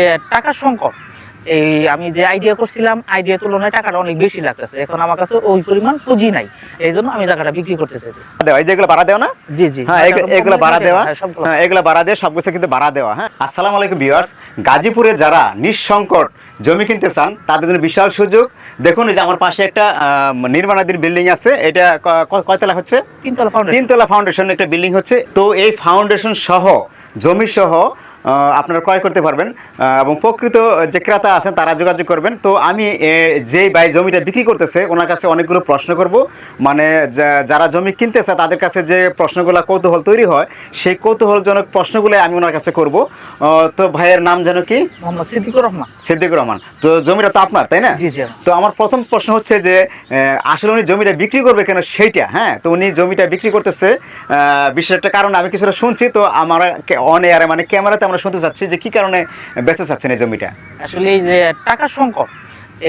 এ, টাকার সংকট। এই আমি যে আইডিয়া করছিলাম আইডিয়া তুলনায় টাকাটা অনেক বেশি লাগতেছে। এখন আমার কাছে ওই পরিমাণ পুঁজি নাই। এই জন্য আমি জায়গাটা বিক্রি করতে চাইতেছি। দেওয়া এই যেগুলো ভাড়া দেওয়া না? জি জি। হ্যাঁ এগুলো ভাড়া দেওয়া। হ্যাঁ। হ্যাঁ এগুলো ভাড়া দিয়ে সবকিছু কিন্তু ভাড়া দেওয়া হ্যাঁ। আসসালামু আলাইকুম ভিউয়ার্স গাজীপুরে যারা নিঃসংকট জমি কিনতে চান তাদের জন্য বিশাল সুযোগ। দেখুন যে আমার পাশে একটা নির্মাণাধীন বিল্ডিং আছে। এটা কয়তলা হচ্ছে? তিনতলা ফাউন্ডেশন তিনতলা ফাউন্ডেশন একটা বিল্ডিং হচ্ছে। তো এই ফাউন্ডেশন সহ জমি সহ আপনারা ক্রয় করতে পারবেন। এবং প্রকৃত যে ক্রেতা আছেন তারা যোগাযোগ করবেন। তো আমি যেই ভাই জমিটা বিক্রি করতেছে ওনার কাছে অনেকগুলো প্রশ্ন করব। মানে যারা জমি কিনতেছে তাদের কাছে যে প্রশ্নগুলো কৌতূহল তৈরি হয় সেই কৌতূহলজনক প্রশ্নগুলো আমি ওনার কাছে করব। তো ভাইয়ের নাম যেন কি? সিদ্দিকুর রহমান। সিদ্দিকুর রহমান। তো জমিটা তো আপনার তাই না? তো আমার প্রথম প্রশ্ন হচ্ছে যে আসলে উনি জমিটা বিক্রি করবে কেন সেইটা হ্যাঁ? তো উনি জমিটা বিক্রি করতেছে বিশেষ একটা কারণ আমি কিছুটা শুনছি। তো আমার অন এয়ারে মানে ক্যামেরাতে আমরা শুনতে চাচ্ছি যে কি কারণে বেঁচে চাচ্ছেন এই জমিটা? আসলে যে টাকার সংকট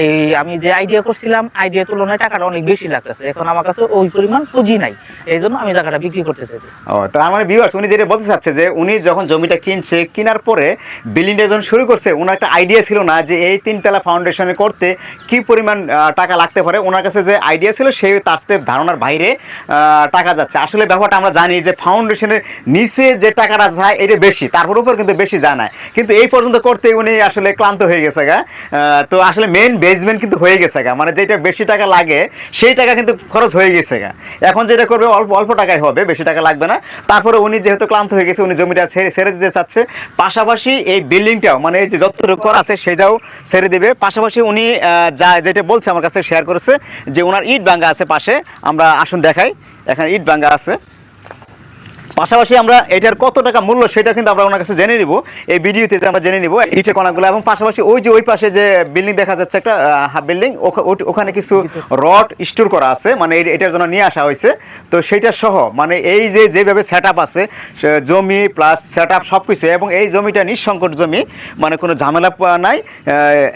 এই আমি যে আইডিয়া করছিলাম আইডিয়া তুলনায় টাকাটা অনেক বেশি লাগতেছে। এখন আমার কাছে ওই পরিমাণ পুঁজি নাই। এই জন্য আমি জায়গাটা বিক্রি করতে চাইতেছি। ও তার মানে ভিউয়ার্স উনি যেটা বলতে চাচ্ছে যে, উনি যখন জমিটা কিনছে, কেনার পরে বিল্ডিংটা যখন শুরু করছে ওনার একটা আইডিয়া ছিল না যে, এই তিনতলা ফাউন্ডেশনে করতে কি পরিমাণ টাকা লাগতে পারে। ওনার কাছে যে আইডিয়া ছিল সেই তার সাথে ধারণার বাইরে টাকা যাচ্ছে। আসলে ব্যাপারটা আমরা জানি যে ফাউন্ডেশনের নিচে যে টাকাটা যায়, এটা বেশি। তারপর উপর কিন্তু বেশি যায় না কিন্তু এই পর্যন্ত করতে উনি আসলে ক্লান্ত হয়ে গেছে গা। তো আসলে মেন বেসমেন্ট কিন্তু হয়ে গেছে গা। মানে যেটা বেশি টাকা লাগে, সেই টাকা কিন্তু খরচ হয়ে গেছে গা। এখন যেটা করবে, অল্প অল্প টাকায় হবে, বেশি টাকা লাগবে না। তারপরে উনি যেহেতু ক্লান্ত হয়ে গেছে, উনি জমিটা ছেড়ে ছেড়ে দিতে চাচ্ছে। পাশাপাশি এই বিল্ডিংটাও মানে এই যে যতটুকু আছে, সেটাও ছেড়ে দেবে। পাশাপাশি উনি যা, যেটা বলছে আমার কাছে শেয়ার করেছে, যে ওনার ইট ভাঙ্গা আছে পাশে, আমরা আসুন দেখাই। এখানে ইট ভাঙ্গা আছে। পাশাপাশি আমরা এটার কত টাকা মূল্য সেটা কিন্তু আমরা ওনার কাছে জেনে নিব। এই ভিডিওতে আমরা জেনে নিব ইটের কণাগুলো এবং পাশাপাশি ওই যে ওই পাশে যে বিল্ডিং দেখা যাচ্ছে একটা হাফ বিল্ডিং ওখানে কিছু রড স্টোর করা আছে মানে এটার জন্য নিয়ে আসা হয়েছে। তো সেটা সহ মানে এই যে যেভাবে সেট আপ আছে জমি প্লাস সেট আপ সব কিছু এবং এই জমিটা নিঃসংকট জমি মানে কোনো ঝামেলা নাই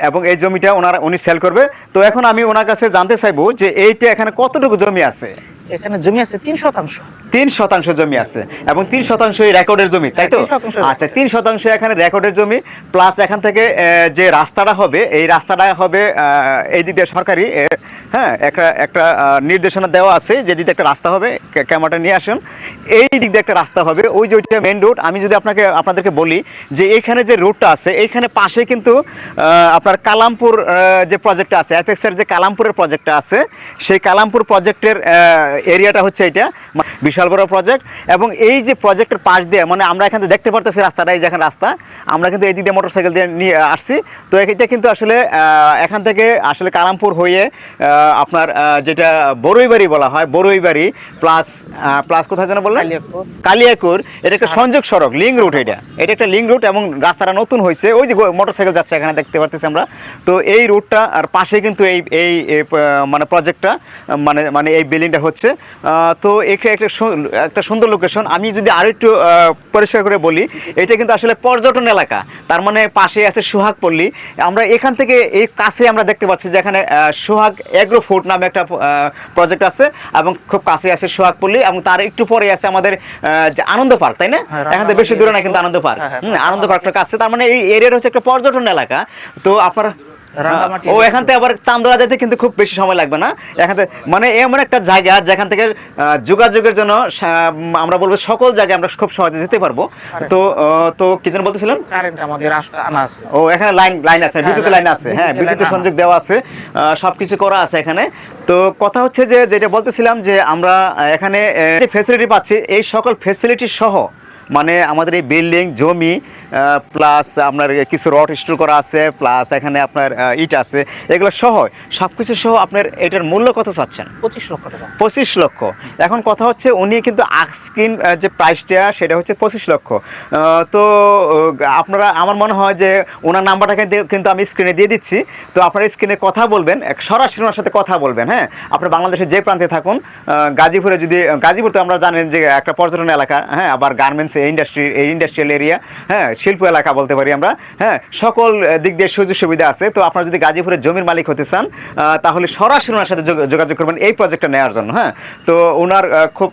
এবং এই জমিটা ওনার উনি সেল করবে। তো এখন আমি ওনার কাছে জানতে চাইব যে এইটা এখানে কতটুকু জমি আছে? এখানে জমি আছে তিন শতাংশ। তিন শতাংশ জমি আছে এবং তিন শতাংশ রেকর্ডের জমি তাই তো? হ্যাঁ। আচ্ছা তিন শতাংশ এখানে রেকর্ডের জমি প্লাস এখান থেকে যে রাস্তাটা হবে এই রাস্তাটা হবে এই দিক দিয়ে সরকারি হ্যাঁ একটা একটা নির্দেশনা দেওয়া আছে যে দিকে একটা রাস্তা হবে ক্যা- ক্যামেরাটা নিয়ে আসুন। এই দিক দিয়ে একটা রাস্তা হবে ওই যে ওইটা মেন রোড আমি যদি আপনাকে আপনাদেরকে বলি যে এখানে যে রোডটা আছে এইখানে পাশে কিন্তু আপনার কালামপুর যে প্রজেক্টটা আছে এফএক্সের যে কালামপুরের প্রজেক্টটা আছে সেই কালামপুর প্রজেক্টের এরিয়াটা হচ্ছে এটা বিশাল বড় প্রজেক্ট এবং এই যে প্রজেক্টের পাশ দিয়ে মানে আমরা এখান থেকে দেখতে পারতেছি রাস্তাটা এই যে এখানে রাস্তা আমরা কিন্তু এই দিক দিয়ে মোটরসাইকেল দিয়ে নিয়ে আসছি। তো এটা কিন্তু আসলে এখান থেকে আসলে কালামপুর হয়ে আপনার যেটা বড়ইবাড়ি বলা হয় বড়ইবাড়ি প্লাস প্লাস কোথায় যেন বললেন? কালিয়াকুর। এটা একটা সংযোগ সড়ক লিঙ্ক রুট এটা। এটা একটা লিঙ্ক রুট এবং রাস্তাটা নতুন হয়েছে। ওই যে মোটরসাইকেল যাচ্ছে এখানে দেখতে পারতেছি আমরা। তো এই রুটটা আর পাশে কিন্তু এই এই এই, মানে প্রজেক্টটা মানে মানে এই বিল্ডিংটা হচ্ছে। আহ, তো এখানে একটা একটা সুন্দর লোকেশন আমি যদি আরও একটু পরিষ্কার করে বলি এটা কিন্তু আসলে পর্যটন এলাকা। তার মানে পাশে আছে সোহাগ পল্লী। আমরা এখান থেকে এই কাছে আমরা দেখতে পাচ্ছি যে এখানে সোহাগ এগ্রো ফুড নামে একটা প্রজেক্ট আছে এবং খুব কাছে আছে সোহাগ পল্লী এবং তার একটু পরে আছে আমাদের আনন্দ পার্ক তাই না? হ্যাঁ, এখান থেকে বেশি দূরে না কিন্তু আনন্দ পার্ক। হ্যাঁ, হ্যাঁ, হুম, আনন্দ পার্কটার কাছে। তার মানে এই এরিয়াটা হচ্ছে একটা পর্যটন এলাকা। তো আপনার ও এখান থেকে আবার চান্দরা যেতে কিন্তু খুব বেশি সময় লাগবে না। এখান থেকে মানে এমন একটা জায়গা যেখান থেকে যোগাযোগের জন্য আমরা বলব সকল জায়গায় আমরা খুব সহজে যেতে পারব। তো তো কি যেন বলতেছিলেন? কারেন্ট আমাদের আনা আছে। ও এখানে লাইন লাইন আছে হ্যাঁ, বিদ্যুতের লাইন আছে। হ্যাঁ বিদ্যুতের বিদ্যুতের সংযোগ দেওয়া আছে সবকিছু করা আছে এখানে। তো কথা হচ্ছে যে যেটা বলতেছিলাম যে আমরা এখানে যে ফেসিলিটি পাচ্ছি এই সকল ফেসিলিটি সহ মানে আমাদের এই বিল্ডিং জমি প্লাস আপনার কিছু রড স্টোর করা আছে প্লাস এখানে আপনার ইট আছে এগুলো সহ সব কিছু সহ আপনার এটার মূল্য কত চাচ্ছেন? পঁচিশ লক্ষ টাকা। পঁচিশ লক্ষ। এখন কথা হচ্ছে উনি কিন্তু আস্কিন যে প্রাইসটা সেটা হচ্ছে পঁচিশ লক্ষ। তো আপনারা আমার মনে হয় যে ওনার নাম্বারটা কিন্তু- আমি স্ক্রিনে দিয়ে দিচ্ছি। তো আপনারা স্ক্রিনে কথা বলবেন এক সরাসরি ওনার সাথে কথা বলবেন হ্যাঁ? আপনার বাংলাদেশের যে প্রান্তে থাকুন গাজীপুরে যদি গাজীপুর তো আমরা জানেন যে একটা পর্যটন এলাকা হ্যাঁ? আবার গার্মেন্টসের ইন্ডাস্ট্রি ইন্ডাস্ট্রিয়াল এরিয়া হ্যাঁ শিল্প এলাকা বলতে পারি আমরা হ্যাঁ সকল দিক দিয়ে সুযোগ সুবিধা আছে। তো আপনারা যদি গাজীপুরের জমির মালিক হতে চান তাহলে সরাসরি ওনার সাথে যোগাযোগ করবেন এই প্রজেক্টটা নেওয়ার জন্য হ্যাঁ। তো ওনার খুব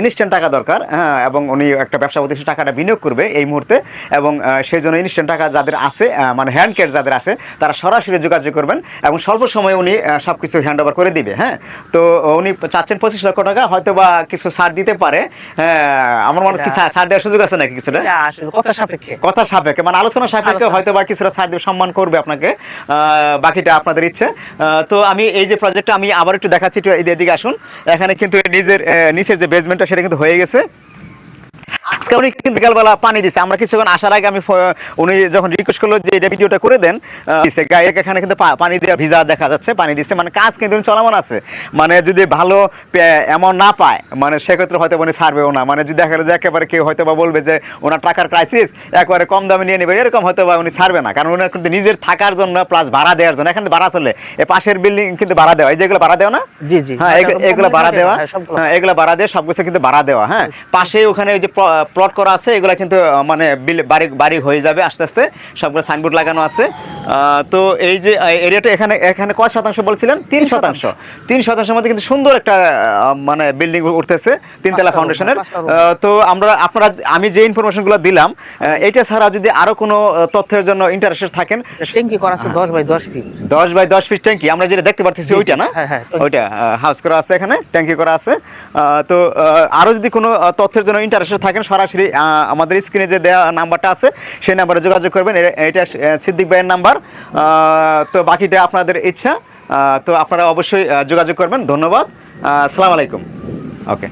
ইনস্ট্যান্ট টাকা দরকার হ্যাঁ এবং উনি একটা ব্যবসা প্রতিষ্ঠানে টাকাটা বিনিয়োগ করবে এই মুহূর্তে, এবং সেই জন্য ইনস্ট্যান্ট টাকা যাদের আছে মানে হ্যান্ড ক্যাশ যাদের আছে, তারা সরাসরি যোগাযোগ করবেন, এবং স্বল্প সময়ে উনি সব কিছু হ্যান্ড ওভার করে দিবে হ্যাঁ। তো উনি চাচ্ছেন পঁচিশ লক্ষ টাকা হয়তো বা কিছু ছাড় দিতে পারে হ্যাঁ আমার মনে হয় ছাড়- ছাড় দেওয়ার সুযোগ আছে নাকি কিছুটা? কথা সাপেক্ষে। কথা সাপেক্ষে মানে আলোচনা সাপেক্ষে হয়তো বা কিছুটা ছাড় দিয়ে সম্মান করবে আপনাকে আহ, বাকিটা আপনাদের ইচ্ছে। তো আমি এই যে প্রজেক্টটা আমি আবার একটু দেখাচ্ছি একটু এদিকে- আসুন। এখানে কিন্তু নিজের নিচের যে বেসমেন্টটা সেটা কিন্তু হয়ে গেছে। আজকে উনি কিন্তু বিকালবেলা পানি দিচ্ছে আমরা কিছুক্ষণ আসার আগে আমি উনি যখন রিকোয়েস্ট করল যে এটা ভিডিওটা করে দেন দিছে। গায়ে এখানে কিন্তু পানি দেওয়া ভিজা দেখা যাচ্ছে পানি দিচ্ছে মানে কাজ কিন্তু চলমান আছে। মানে যদি ভালো এমন না পায় মানে সেক্ষেত্রে হয়তো উনি ছাড়বেও না। মানে যদি দেখা গেলো যে একেবারে কেউ হয়তো বা বলবে যে ওনার টাকার ক্রাইসিস একবারে কম দামে নিয়ে নেবে এরকম হয়তো বা উনি ছাড়বে না। কারণ ওনার কিন্তু নিজের থাকার জন্য প্লাস ভাড়া দেওয়ার জন্য এখানে ভাড়া চলে। এ পাশের বিল্ডিং কিন্তু ভাড়া দেওয়া। এই যেগুলো ভাড়া দেওয়া না? জি জি। হ্যাঁ এগুলো- ভাড়া দেওয়া। হ্যাঁ, সবগুলো। হ্যাঁ এগুলো ভাড়া দিয়ে সবকিছু কিন্তু ভাড়া দেওয়া হ্যাঁ। পাশে ওখানে ওই যে প্লট করা আছে এগুলো কিন্তু মানে বাড়ি বাড়ি হয়ে যাবে আস্তে আস্তে। সবগুলো সাইনবোর্ড লাগানো আছে। তো এই যে এরিয়াটা এখানে এখানে কয় শতাংশ বলছিলেন? তিন শতাংশ। তিন শতাংশের মধ্যে কিন্তু সুন্দর একটা মানে বিল্ডিং উঠতেছে তিনতলা ফাউন্ডেশনের তো আমরা আপনারা আমি যে ইনফরমেশনগুলো দিলাম এটা ছাড়া যদি আরও কোনো তথ্যের জন্য ইন্টারেস্টেড থাকেন ট্যাঙ্কি করা আছে দশ বাই দশ ফিট দশ বাই দশ ফিট ট্যাঙ্কি আমরা যেটা দেখতে পাচ্ছি ওইটা না? হ্যাঁ, হ্যাঁ, ওইটা হাউস করা আছে এখানে ট্যাঙ্কি করা আছে। তো আহ, আরও যদি কোনো তথ্যের জন্য ইন্টারেস্টেড থাকেন সরাসরি আহ, আমাদের স্ক্রিনে যে দেওয়া নাম্বারটা আছে সেই নাম্বারে যোগাযোগ করবেন। এটা সিদ্দিক ভাইয়ের নাম্বার তো বাকিটা আপনাদের ইচ্ছা। তো আপনারা অবশ্যই যোগাযোগ করবেন। ধন্যবাদ। আসসালামু আলাইকুম। ওকে